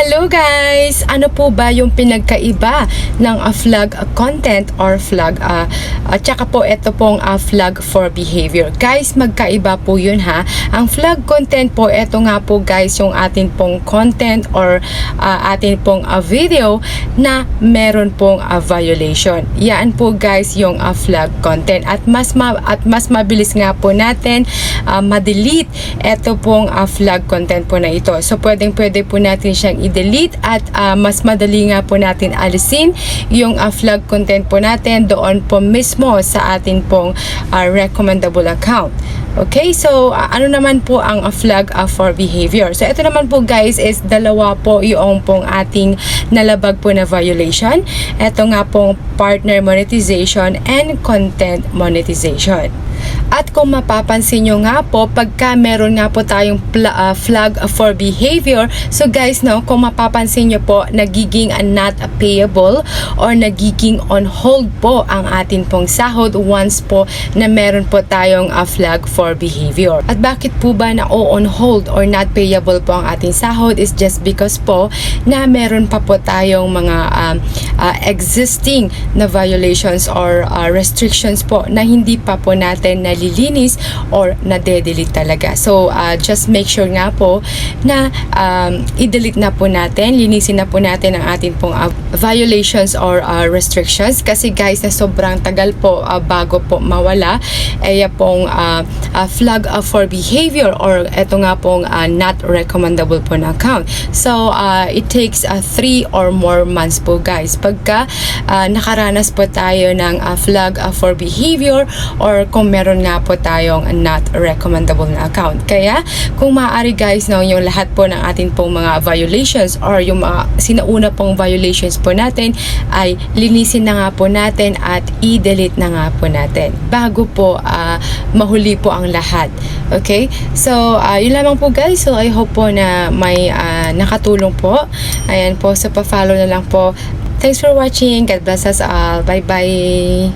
Hello guys! Ano po ba yung pinagkaiba ng uh, flag uh, content or flag uh, at saka po ito pong uh, flag for behavior. Guys, magkaiba po yun ha. Ang flag content po, ito nga po guys yung atin pong content or uh, atin pong uh, video na meron pong uh, violation. Yan po guys yung uh, flag content at mas ma- at mas mabilis nga po natin uh, ma-delete ito pong uh, flag content po na ito. So pwedeng pwede po natin siyang i-delete at uh, mas madali nga po natin alisin yung uh, flag content po natin doon po mismo sa atin pong uh, recommendable account. Okay, so uh, ano naman po ang uh, flag uh, for behavior? So ito naman po guys is dalawa po yung pong ating nalabag po na violation. Ito nga pong partner monetization and content monetization. At kung mapapansin nyo nga po, pagka meron nga po tayong uh, flag for behavior, so guys, no, kung mapapansin nyo po, nagiging uh, not payable or nagiging on hold po ang atin pong sahod once po na meron po tayong uh, flag for behavior. At bakit po ba na o on hold or not payable po ang ating sahod is just because po na meron pa po tayong mga um, uh, existing na violations or uh, restrictions po na hindi pa po natin nalilinis or nade-delete talaga. So, uh, just make sure nga po na um, i-delete na po natin, linisin na po natin ang ating pong uh, violations or uh, restrictions kasi guys na sobrang tagal po uh, bago po mawala ay pong uh, uh, flag uh, for behavior or eto nga pong uh, not recommendable po na account. So, uh, it takes uh, three or more months po guys. Pagka uh, nakaranas po tayo ng uh, flag uh, for behavior or kung meron nga po tayong not recommendable na account. Kaya, kung maaari guys, no, yung lahat po ng atin pong mga violations or yung mga sinauna pong violations po natin ay linisin na nga po natin at i-delete na nga po natin bago po ah, mahuli po ang lahat. Okay? So, ah, yun lamang po guys. So, I hope po na may ah, nakatulong po. Ayan po. So, pa-follow na lang po. Thanks for watching. God bless us all. Bye-bye.